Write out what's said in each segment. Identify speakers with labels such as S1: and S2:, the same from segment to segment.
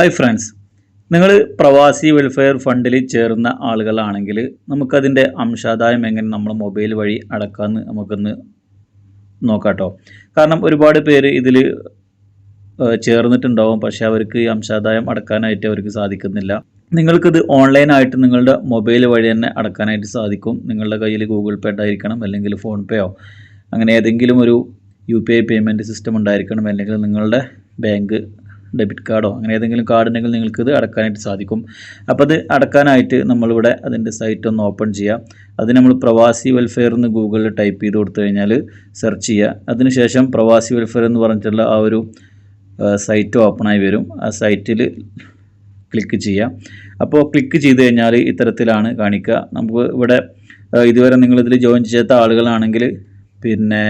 S1: Hi friends നിങ്ങൾ പ്രവാസി welfare ഫണ്ടിൽ ചേർന്ന ആളുകളാണെങ്കിൽ നമുക്കതിന്റെ അംശാദായം എങ്ങനെ നമ്മൾ മൊബൈൽ വഴി അടക്കാമെന്ന് നമുക്കൊന്ന് നോക്കാട്ടോ. കാരണം ഒരുപാട് പേര് ഇതിൽ ചേർന്നിട്ടുണ്ടാവും. പക്ഷേ അവർക്ക് ഈ അംശാദായം അടക്കാനായിട്ട് അവർക്ക് സാധിക്കുന്നില്ല. നിങ്ങൾക്കിത് ഓൺലൈനായിട്ട് നിങ്ങളുടെ മൊബൈൽ വഴി തന്നെ അടക്കാനായിട്ട് സാധിക്കും. നിങ്ങളുടെ കയ്യിൽ ഗൂഗിൾ പേ ഉണ്ടായിരിക്കണം അല്ലെങ്കിൽ ഫോൺ പേയോ അങ്ങനെ ഏതെങ്കിലും ഒരു U P I payment system ഉണ്ടായിരിക്കണം. അല്ലെങ്കിൽ നിങ്ങളുടെ ബാങ്ക് ഡെബിറ്റ് കാർഡോ അങ്ങനെ ഏതെങ്കിലും കാർഡ് ഉണ്ടെങ്കിൽ നിങ്ങൾക്ക് ഇത് അടക്കാനായിട്ട് സാധിക്കും. അപ്പോൾ അത് അടക്കാനായിട്ട് നമ്മളിവിടെ അതിന്റെ സൈറ്റ് ഒന്ന് ഓപ്പൺ ചെയ്യാം. അത് നമ്മൾ പ്രവാസി വെൽഫെയർ എന്ന് ഗൂഗിളിൽ ടൈപ്പ് ചെയ്ത് കൊടുത്തു കഴിഞ്ഞാൽ സെർച്ച് ചെയ്യുക. അതിനുശേഷം പ്രവാസി വെൽഫെയർ എന്ന് പറഞ്ഞിട്ടുള്ള ആ ഒരു സൈറ്റ് ഓപ്പണായി വരും. ആ സൈറ്റിൽ ക്ലിക്ക് ചെയ്യാം അപ്പോൾ ക്ലിക്ക് ചെയ്ത് കഴിഞ്ഞാൽ ഇത്തരത്തിലാണ് കാണിക്കുക. നമുക്ക് ഇവിടെ ഇതുവരെ നിങ്ങളിതിൽ ജോയിൻ ചെയ്യാത്ത ആളുകളാണെങ്കിൽ പിന്നെ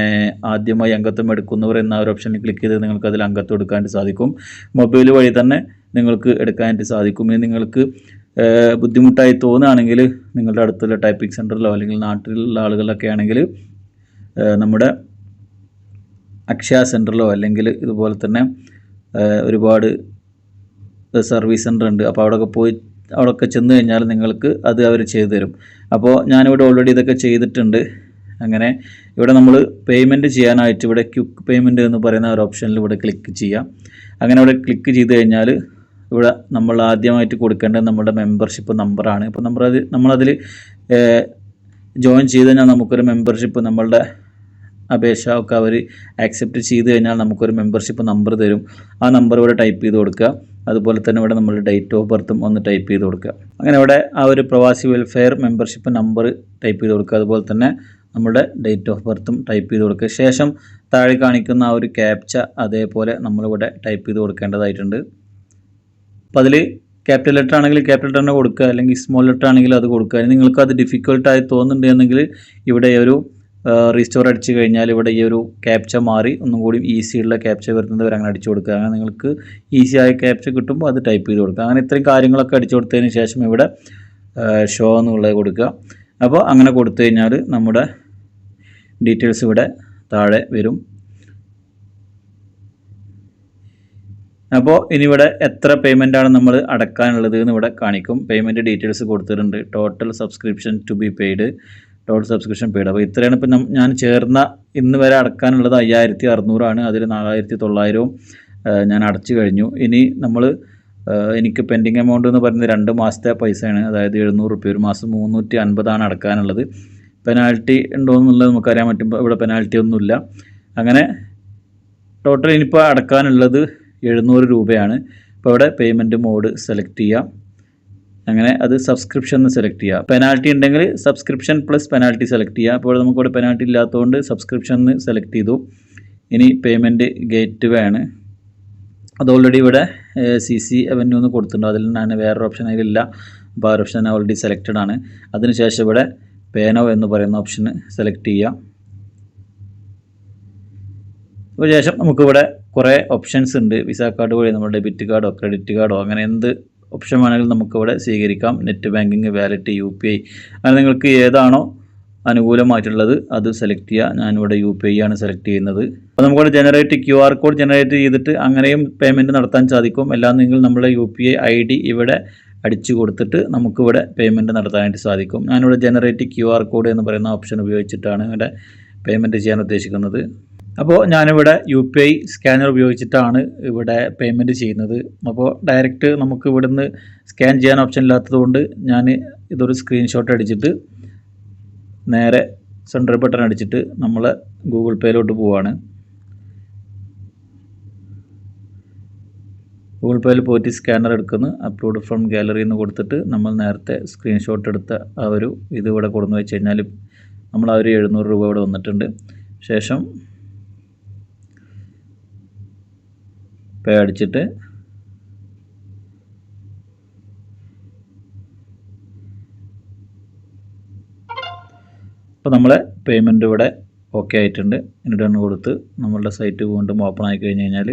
S1: ആദ്യമായി അംഗത്വം എടുക്കുന്നവർ എന്ന ഒരു ഓപ്ഷനിൽ ക്ലിക്ക് ചെയ്ത് നിങ്ങൾക്ക് അതിൽ അംഗത്വം എടുക്കാനായിട്ട് സാധിക്കും. മൊബൈൽ വഴി തന്നെ നിങ്ങൾക്ക് എടുക്കാനായിട്ട് സാധിക്കും. ഇനി നിങ്ങൾക്ക് ബുദ്ധിമുട്ടായി തോന്നുകയാണെങ്കിൽ നിങ്ങളുടെ അടുത്തുള്ള ടൈപ്പിംഗ് സെന്ററിലോ അല്ലെങ്കിൽ നാട്ടിലുള്ള ആളുകളൊക്കെ ആണെങ്കിൽ നമ്മുടെ അക്ഷയ സെന്ററിലോ അല്ലെങ്കിൽ ഇതുപോലെ തന്നെ ഒരുപാട് സർവീസ് സെന്റർ ഉണ്ട്. അപ്പോൾ അവിടെയൊക്കെ പോയി അവിടെയൊക്കെ ചെന്ന് കഴിഞ്ഞാൽ നിങ്ങൾക്ക് അത് അവർ ചെയ്തു തരും. അപ്പോൾ ഞാനിവിടെ ഓൾറെഡി ഇതൊക്കെ ചെയ്തിട്ടുണ്ട്. അങ്ങനെ ഇവിടെ നമ്മൾ പേയ്മെന്റ് ചെയ്യാനായിട്ട് ഇവിടെ ക്യുക്ക് പേയ്മെന്റ് എന്ന് പറയുന്ന ഒരു ഓപ്ഷനിൽ ഇവിടെ ക്ലിക്ക് ചെയ്യാം. അങ്ങനെ ഇവിടെ ക്ലിക്ക് ചെയ്ത് കഴിഞ്ഞാൽ ഇവിടെ നമ്മൾ ആദ്യമായിട്ട് കൊടുക്കേണ്ടത് നമ്മുടെ മെമ്പർഷിപ്പ് നമ്പറാണ് ഇപ്പോൾ നമ്മളത് നമ്മളതിൽ ജോയിൻ ചെയ്ത് കഴിഞ്ഞാൽ നമുക്കൊരു മെമ്പർഷിപ്പ് നമ്മളുടെ അപേക്ഷ ഒക്കെ അവർ ആക്സെപ്റ്റ് ചെയ്ത് കഴിഞ്ഞാൽ നമുക്കൊരു മെമ്പർഷിപ്പ് നമ്പർ തരും. ആ നമ്പർ ഇവിടെ ടൈപ്പ് ചെയ്ത് കൊടുക്കുക. അതുപോലെ തന്നെ ഇവിടെ നമ്മൾ ഡേറ്റ് ഓഫ് ബർത്തും ഒന്ന് ടൈപ്പ് ചെയ്ത് കൊടുക്കുക. അങ്ങനെ ഇവിടെ ആ ഒരു പ്രവാസി വെൽഫെയർ മെമ്പർഷിപ്പ് നമ്പർ ടൈപ്പ് ചെയ്ത് കൊടുക്കുക. അതുപോലെ തന്നെ നമ്മുടെ ഡേറ്റ് ഓഫ് ബർത്തും ടൈപ്പ് ചെയ്ത് കൊടുക്കുക. ശേഷം താഴെ കാണിക്കുന്ന ആ ഒരു ക്യാപ്ച അതേപോലെ നമ്മളിവിടെ ടൈപ്പ് ചെയ്ത് കൊടുക്കേണ്ടതായിട്ടുണ്ട്. അപ്പോൾ അതിൽ ക്യാപിറ്റൽ ലെറ്റർ ആണെങ്കിൽ ക്യാപിറ്റൽ തന്നെ കൊടുക്കുക. അല്ലെങ്കിൽ സ്മോൾ ലെറ്റർ ആണെങ്കിൽ അത് കൊടുക്കുക. നിങ്ങൾക്ക് അത് ഡിഫിക്കൽട്ടായി തോന്നുന്നുണ്ടെങ്കിൽ ഇവിടെ ഒരു റീസ്റ്റോർ അടിച്ചു കഴിഞ്ഞാൽ ഇവിടെ ഈ ഒരു ക്യാപ്ച മാറി ഒന്നും കൂടി ഈസി ഉള്ള ക്യാപ്ച വരുന്നത് വരെ അങ്ങനെ അടിച്ചു കൊടുക്കുക. അങ്ങനെ നിങ്ങൾക്ക് ഈസി ആയ ക്യാപ്ച കിട്ടുമ്പോൾ അത് ടൈപ്പ് ചെയ്ത് കൊടുക്കുക. അങ്ങനെ ഇത്രയും കാര്യങ്ങളൊക്കെ അടിച്ചു കൊടുത്തതിന് ശേഷം ഇവിടെ ഷോ എന്നുള്ളത് കൊടുക്കുക. അപ്പോൾ അങ്ങനെ കൊടുത്തു കഴിഞ്ഞാൽ നമ്മുടെ ഡീറ്റെയിൽസ് ഇവിടെ താഴെ വരും. അപ്പോൾ ഇനി ഇവിടെ എത്ര ആണ് നമ്മൾ അടക്കാനുള്ളത് എന്ന് ഇവിടെ കാണിക്കും. പേയ്മെന്റ് ഡീറ്റെയിൽസ് കൊടുത്തിട്ടുണ്ട്. Total subscription to be paid total subscription paid അപ്പോൾ ഇത്രയാണ് ഇപ്പം ഞാൻ ചേർന്ന ഇന്ന് വരെ അടക്കാനുള്ളത് അയ്യായിരത്തി അറുന്നൂറാണ്. അതിൽ നാലായിരത്തി തൊള്ളായിരവും ഞാൻ അടച്ചു കഴിഞ്ഞു. ഇനി നമ്മൾ എനിക്ക് പെൻഡിങ് എമൗണ്ട് എന്ന് പറയുന്നത് രണ്ട് മാസത്തെ പൈസയാണ്. അതായത് എഴുന്നൂറ് റുപ്യ. ഒരു മാസം മുന്നൂറ്റി അൻപതാണ് അടക്കാനുള്ളത്. പെനാൽറ്റി ഉണ്ടോ എന്നുള്ളത് നമുക്കറിയാൻ പറ്റും ഇവിടെ പെനാൽറ്റി ഒന്നുമില്ല. അങ്ങനെ ടോട്ടൽ ഇനിയിപ്പോൾ അടക്കാനുള്ളത് എഴുന്നൂറ് രൂപയാണ്. ഇപ്പോൾ ഇവിടെ പേയ്മെന്റ് മോഡ് സെലക്ട് ചെയ്യാം. അങ്ങനെ അത് സബ്സ്ക്രിപ്ഷൻ എന്ന് സെലക്ട് ചെയ്യുക പെനാൽറ്റി ഉണ്ടെങ്കിൽ സബ്സ്ക്രിപ്ഷൻ പ്ലസ് പെനാൽറ്റി സെലക്ട് ചെയ്യുക അപ്പോൾ നമുക്കിവിടെ പെനാൽറ്റി ഇല്ലാത്തതുകൊണ്ട് സബ്സ്ക്രിപ്ഷൻ എന്ന് സെലക്ട് ചെയ്തു. ഇനി പേയ്മെന്റ് ഗേറ്റ് വേ ആണ് അത് ഓൾറെഡി ഇവിടെ സി സി അവന്യൂ എന്ന് കൊടുത്തിട്ടുണ്ട്. അതിൽ നിന്നാണ് വേറൊരു ഓപ്ഷൻ അതിലില്ല. അപ്പോൾ ആ ഒരു ഓപ്ഷൻ ഓൾറെഡി സെലക്റ്റഡ് ആണ്. അതിനുശേഷം ഇവിടെ പേനോ എന്ന് പറയുന്ന ഓപ്ഷൻ സെലക്ട് ചെയ്യാം. അതിനുശേഷം നമുക്കിവിടെ കുറേ ഓപ്ഷൻസ് ഉണ്ട്. വിസ കാർഡ് വഴി നമ്മുടെ ഡെബിറ്റ് കാർഡോ ക്രെഡിറ്റ് കാർഡോ അങ്ങനെ എന്ത് ഓപ്ഷൻ വേണമെങ്കിലും നമുക്കിവിടെ സ്വീകരിക്കാം. Net banking wallet U P I അങ്ങനെ നിങ്ങൾക്ക് ഏതാണോ അനുകൂലമായിട്ടുള്ളത്. അത് സെലക്ട് ചെയ്യുക ഞാനിവിടെ യു പി ഐ ആണ് സെലക്ട് ചെയ്യുന്നത്. അപ്പോൾ നമുക്കിവിടെ generate Q R code generate ചെയ്തിട്ട് അങ്ങനെയും പേയ്മെന്റ് നടത്താൻ സാധിക്കും. നിങ്ങൾ നമ്മുടെ U P I I D ഇവിടെ അടിച്ചു കൊടുത്തിട്ട് നമുക്കിവിടെ പേയ്മെന്റ് നടത്താനായിട്ട് സാധിക്കും. ഞാനിവിടെ ജനറേറ്റ് ക്യു ആർ കോഡ് എന്ന് പറയുന്ന ഓപ്ഷൻ ഉപയോഗിച്ചിട്ടാണ് ഇവിടെ പേയ്മെന്റ് ചെയ്യാൻ ഉദ്ദേശിക്കുന്നത്. അപ്പോൾ ഞാനിവിടെ യു പി ഐ സ്കാനർ ഉപയോഗിച്ചിട്ടാണ് ഇവിടെ പേയ്മെന്റ് ചെയ്യുന്നത്. അപ്പോൾ ഡയറക്റ്റ് നമുക്ക് ഇവിടുന്ന് സ്കാൻ ചെയ്യാൻ ഓപ്ഷൻ ഇല്ലാത്തതുകൊണ്ട് ഞാൻ ഇതൊരു സ്ക്രീൻഷോട്ട് അടിച്ചിട്ട് നേരെ സെൻട്രൽ ബട്ടൺ അടിച്ചിട്ട് നമ്മൾ ഗൂഗിൾ പേയിലോട്ട് പോവാണ്. ഗൂഗിൾ പേയിൽ പോയിട്ട് സ്കാനർ എടുക്കുന്നു. അപ്ലോഡ് ഫ്രം ഗാലറി എന്ന് കൊടുത്തിട്ട് നമ്മൾ നേരത്തെ സ്ക്രീൻഷോട്ട് എടുത്ത ആ ഒരു ഇത് ഇവിടെ കൊടുന്ന് വെച്ച് കഴിഞ്ഞാൽ നമ്മൾ ആ ഒരു എഴുന്നൂറ് രൂപ ഇവിടെ വന്നിട്ടുണ്ട്. ശേഷം പേ അടിച്ചിട്ട് അപ്പോൾ നമ്മളെ പേയ്മെന്റ് ഇവിടെ ഓക്കെ ആയിട്ടുണ്ട്. ഇനി ഡൺ കൊടുത്ത് നമ്മളുടെ സൈറ്റ് വീണ്ടും ഓപ്പൺ ആയി കഴിഞ്ഞ് കഴിഞ്ഞാൽ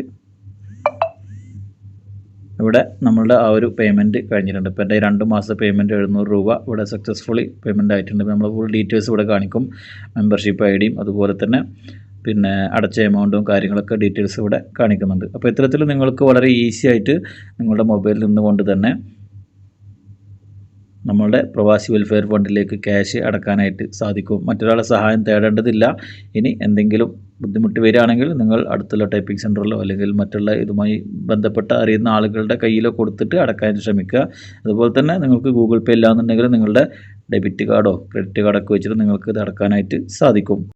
S1: ഇവിടെ നമ്മളുടെ ആ ഒരു പേയ്മെന്റ് കഴിഞ്ഞിട്ടുണ്ട്. ഇപ്പോൾ എന്റെ രണ്ട് മാസത്തെ പേയ്മെന്റ് എഴുന്നൂറ് രൂപ ഇവിടെ സക്സസ്ഫുള്ളി പേയ്മെന്റ് ആയിട്ടുണ്ട്. നമ്മൾ ഫുൾ ഡീറ്റെയിൽസ് ഇവിടെ കാണിക്കും. മെമ്പർഷിപ്പ് ഐ ഡിയും അതുപോലെ തന്നെ പിന്നെ അടച്ച എമൗണ്ടും കാര്യങ്ങളൊക്കെ ഡീറ്റെയിൽസ് ഇവിടെ കാണിക്കുന്നുണ്ട്. അപ്പോൾ ഇത്തരത്തിൽ നിങ്ങൾക്ക് വളരെ ഈസി ആയിട്ട് നിങ്ങളുടെ മൊബൈലിൽ നിന്നുകൊണ്ട് തന്നെ നമ്മളുടെ പ്രവാസി വെൽഫെയർ ഫണ്ടിലേക്ക് ക്യാഷ് അടക്കാനായിട്ട് സാധിക്കും. മറ്റൊരാളെ സഹായം തേടേണ്ടതില്ല. ഇനി എന്തെങ്കിലും ബുദ്ധിമുട്ട് വരികയാണെങ്കിൽ നിങ്ങൾ അടുത്തുള്ള ടൈപ്പിംഗ് സെന്ററിലോ അല്ലെങ്കിൽ മറ്റുള്ള ഇതുമായി ബന്ധപ്പെട്ട അറിയുന്ന ആളുകളുടെ കയ്യിലോ കൊടുത്തിട്ട് അടക്കാൻ ശ്രമിക്കുക. അതുപോലെ തന്നെ നിങ്ങൾക്ക് ഗൂഗിൾ പേ ഇല്ലാന്നുണ്ടെങ്കിൽ നിങ്ങളുടെ ഡെബിറ്റ് കാർഡോ ക്രെഡിറ്റ് കാർഡൊക്കെ വെച്ചിട്ട് നിങ്ങൾക്ക് ഇത് അടക്കാനായിട്ട് സാധിക്കും.